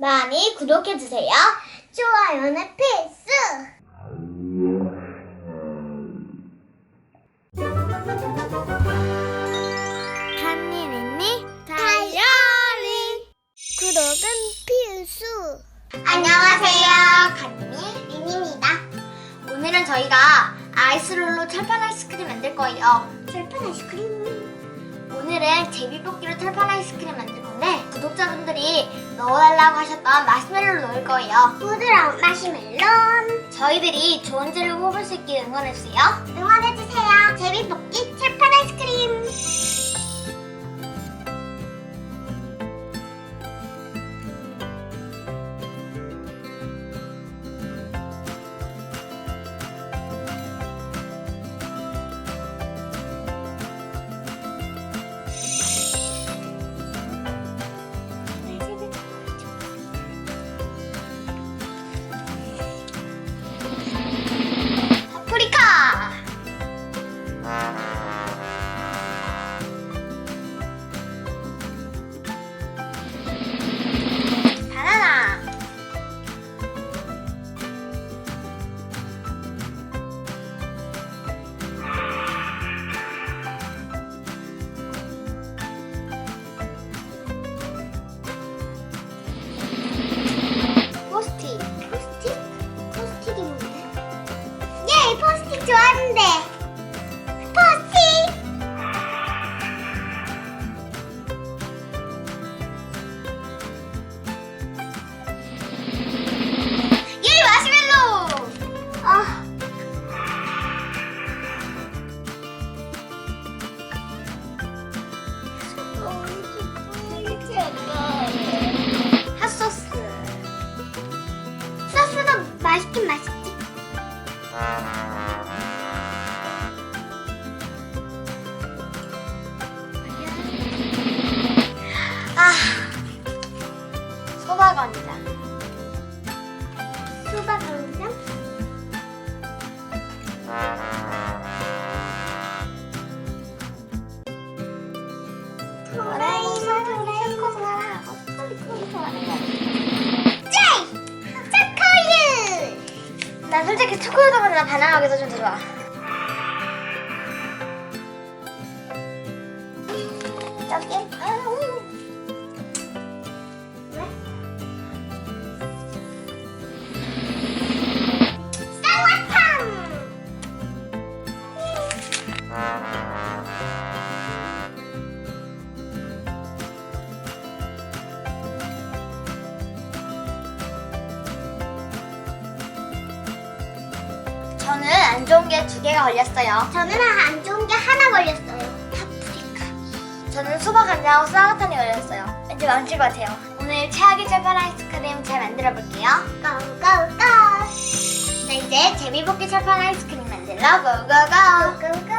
많이 구독해주세요. 좋아요는 필수! 한일 있니? 다이어리! 구독은 필수! 안녕하세요. 간니 린입니다. 오늘은 저희가 아이스롤로 철판 아이스크림 만들 거예요. 철판 아이스크림? 오늘은 제비뽑기로 철판 아이스크림 만들 건데 구독자분들이 넣어달라고 하셨던 마시멜로를 넣을 거예요. 부드러운 마시멜로. 저희들이 좋은 재료 뽑을 수 있게 응원해주세요. 응원해주세요. 제비뽑기 철판 아이스크림. 맛있긴 맛있지. 아, 소바 건장. 소바 건장? 난 솔직히 초코우유보다 바나나가 더좀더 좋아. 저기? 안 좋은 게 두 개가 걸렸어요. 저는 안 좋은 게 하나 걸렸어요. 파프리카. 저는 수박 간장하고 쌍화탕이 걸렸어요. 왠지 망칠 것 같아요. 오늘 최악의 철판 아이스크림 잘 만들어 볼게요. 고고고. 자 이제 제비볶이 철판 아이스크림 만들러 고고고. 고고고.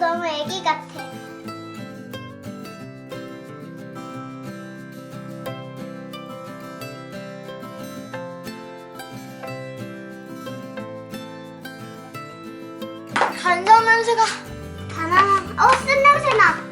너무 애기 같아. 간장 냄새가 바나나 어 쓴 냄새 나.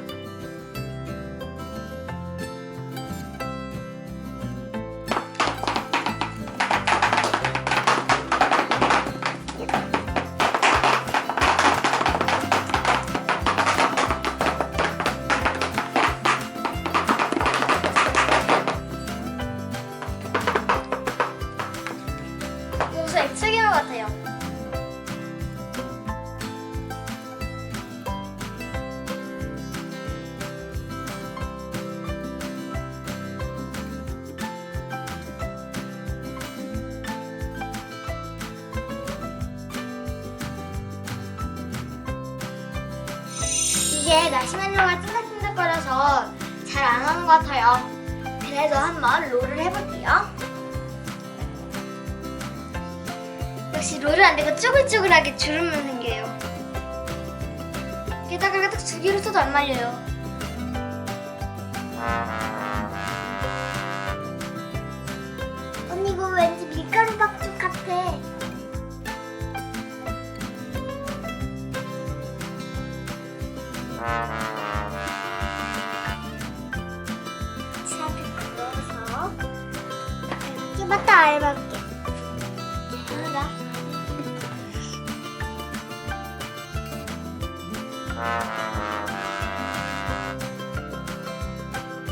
이게 마시멜로가 찐득찐득거려서 잘 안 하는 것 같아요. 그래도 한번 롤을 해볼게요. 역시 롤은 안 되고 쪼글쪼글하게 주름만 생겨요. 게다가 딱두 개로 써도 안 말려요. 언니 이거 왠지 밀가루 박죽 같아. 샤프 넣어서 이렇게 맞다 알맞게. 잘한다.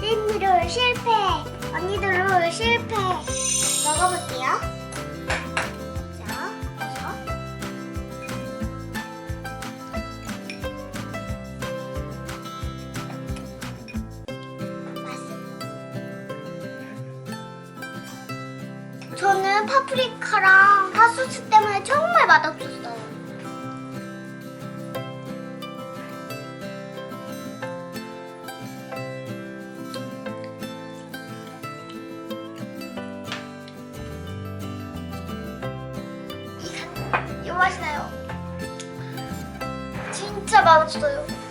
찐미롤 실패. 언니도 롤 실패. 먹어볼게요. 파프리카랑 핫소스 때문에 정말 맛없었어요. 이 맛이 나요. 진짜 맛없어요.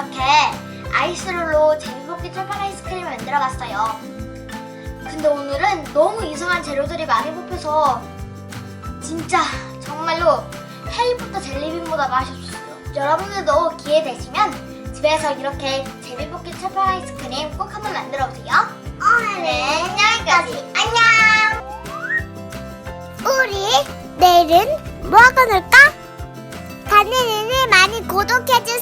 이렇게 아이스롤로 제비볶이 철판 아이스크림을 만들어봤어요. 근데 오늘은 너무 이상한 재료들이 많이 뽑혀서 진짜 정말로 해리포터 젤리빈보다 맛이 없었어요. 여러분들도 기회 되시면 집에서 이렇게 제비볶이 철판 아이스크림 꼭 한번 만들어보세요. 오늘은 여기까지. 안녕! 우리 내일은 뭐 하고 놀까? 다니는을 많이 구독해주세요.